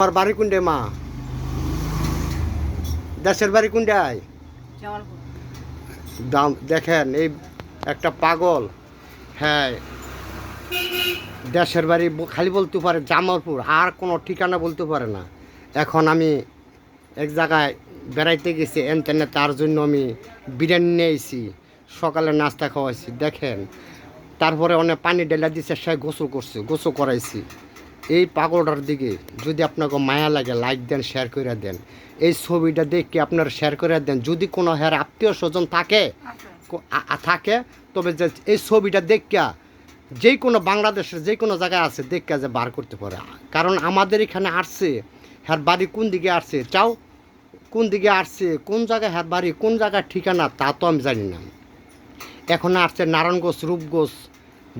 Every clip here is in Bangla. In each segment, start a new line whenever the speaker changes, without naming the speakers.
আমার বাড়ি কোনটায় মা? দেশের বাড়ি কোনটায় দাম দেখেন এই একটা পাগল। হ্যাঁ দেশের বাড়ি খালি বলতে পারে জামালপুর আর কোনো ঠিকানা বলতে পারে না। এখন আমি এক জায়গায় বেড়াইতে গেছি এনতেনে তার জন্য আমি বিরিয়ানি নিয়েছি সকালে নাস্তা খাওয়াইছি দেখেন। তারপরে অনেক পানি ডেলা দিছে সে গোসল করছে গোসল করাইছি। এই পাগলটার দিকে যদি আপনাকে মায়া লাগে লাইক দেন শেয়ার করে দেন। এই ছবিটা দেখে আপনারা শেয়ার করে দেন। যদি কোনো হের আত্মীয় স্বজন থাকে থাকে, তবে যে এই ছবিটা দেখা যে কোনো বাংলাদেশের যে কোনো জায়গায় আছে, দেখা যে বার করতে পারে। কারণ আমাদের এখানে আসছে, হ্যার বাড়ি কোন দিকে আসছে চাও কোন দিকে আসছে, কোন জায়গায় হ্যার বাড়ি, কোন জায়গায় ঠিকানা, তা তো আমি জানি না। এখন আসছে নারায়ণগঞ্জ, রূপগঞ্জ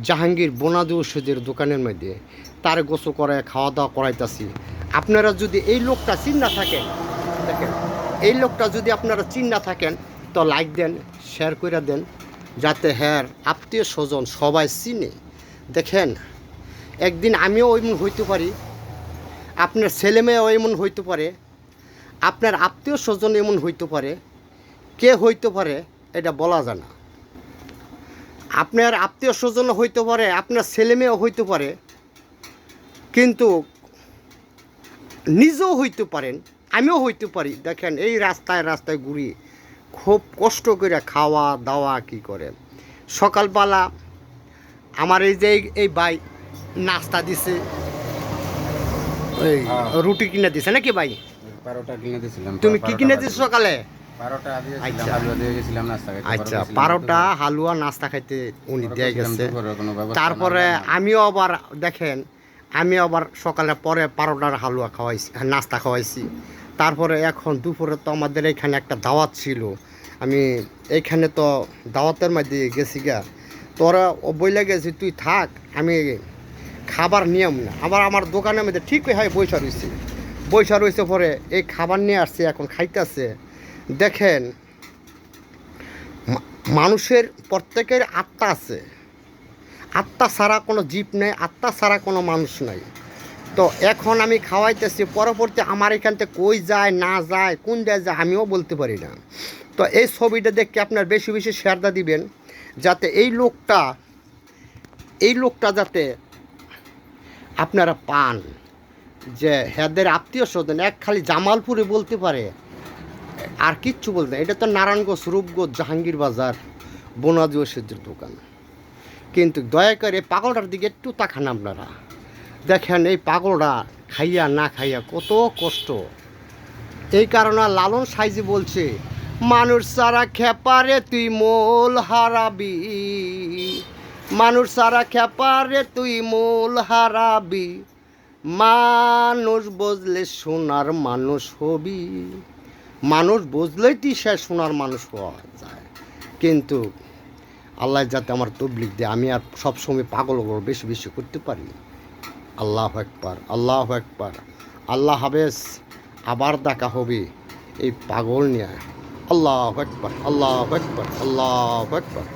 জাহাঙ্গীর বোনাদু ওষুধের দোকানের মধ্যে তার গোসল করে খাওয়া দাওয়া করাইতাছি। আপনারা যদি এই লোকটা চিন্তা থাকেন, দেখেন, এই লোকটা যদি আপনারা চিন্তা থাকেন, তো লাইক দেন শেয়ার করে দেন, যাতে হ্যার আত্মীয় স্বজন সবাই চিনে। দেখেন, একদিন আমিও ওইমন হইতে পারি, আপনার ছেলে মেয়েও এমন হইতে পারে, আপনার আত্মীয় স্বজন এমন হইতে পারে, কে হইতে পারে, এটা বলা যায় না। আপনার আত্মীয় স্বজন হইতে পারে আপনার ছেলে মেয়েও হইতে পারে কিন্তু নিজেও হইতে পারেন আমিও হইতে পারি। দেখেন এই রাস্তায় রাস্তায় ঘুরি খুব কষ্ট করে খাওয়া দাওয়া কি করে সকালবেলা আমার এই যে এই- ভাই নাস্তা দিছে এই
হ্যাঁ।
রুটি কিনে দিছে নাকি ভাই? তুমি কি কিনে দিছো সকালে? আচ্ছা।
হালুয়া নাস্তা খাইতে
আচ্ছা
বারোটা দুপুরে-
হালুয়া নাস্তা খাইতে উনি দিয়ে গেছে। তারপরে। আমিও আবার দেখেন আমি আবার সকালে পরে বারোটার হালুয়া খাওয়াইছি নাস্তা খাওয়াইছি। তারপরে এখন দুপুরে তো আমাদের এখানে একটা দাওয়াত ছিল। আমি এইখানে তো দাওয়াতের মধ্যে গেছি গা। তোরা ও বইলে গেছি তুই থাক আমি খাবার নিয়ম না। আবার আমার দোকানের মধ্যে ঠিক হয় বৈশা রয়েছে। বৈশা রয়েছে পরে এই খাবার নিয়ে আসছে এখন খাইতেছে। দেখেন মানুষের প্রত্যেকের আত্মা আছে। আত্মা ছাড়া কোনো জীব নেই, আত্মা ছাড়া কোনো মানুষ নাই। তো এখন আমি খাওয়াইতেছি, পরবর্তী আমার এখান থেকে কই যায়, না যায়, কোন দেয় যায়, আমিও বলতে পারি না। তো এই ছবিটা দেখে আপনার বেশি বেশি শেয়ারদা দিবেন, যাতে এই লোকটা এই লোকটা যাতে আপনারা পান। যে হেদের আত্মীয় স্বজন, এক খালি জামালপুরে বলতে পারে আর কিচ্ছু বলতে। এটা তো নারায়ণগঞ্জ, রূপগঞ্জ জাহাঙ্গীর বাজার বনাদি ওষুধের দোকান। কিন্তু দয়া করে পাগলটার দিকে একটু তাকান আপনারা। দেখেন এই পাগলটা খাইয়া না খাইয়া কত কষ্ট। এই কারণে লালন সাইজি বলছে, মানুষ সারা খেপারে তুই মোল হারাবি। মানুষ সারা খেপারে তুই মোল হারাবি। মানুষ বুঝলে সোনার মানুষ হবি। মানুষ বুঝলেই তুই সে সোনার মানুষ হওয়া যায়। কিন্তু আল্লাহ যাতে আমার তবলিক দেয়, আমি আর সবসময় পাগল বেশি বেশি করতে পারি আল্লাহ একবার আল্লাহ একবার আল্লাহ হাবেস আবার দেখা হবে এই পাগল নিয়ে। আল্লাহ একবার আল্লাহ একবার আল্লাহ একবার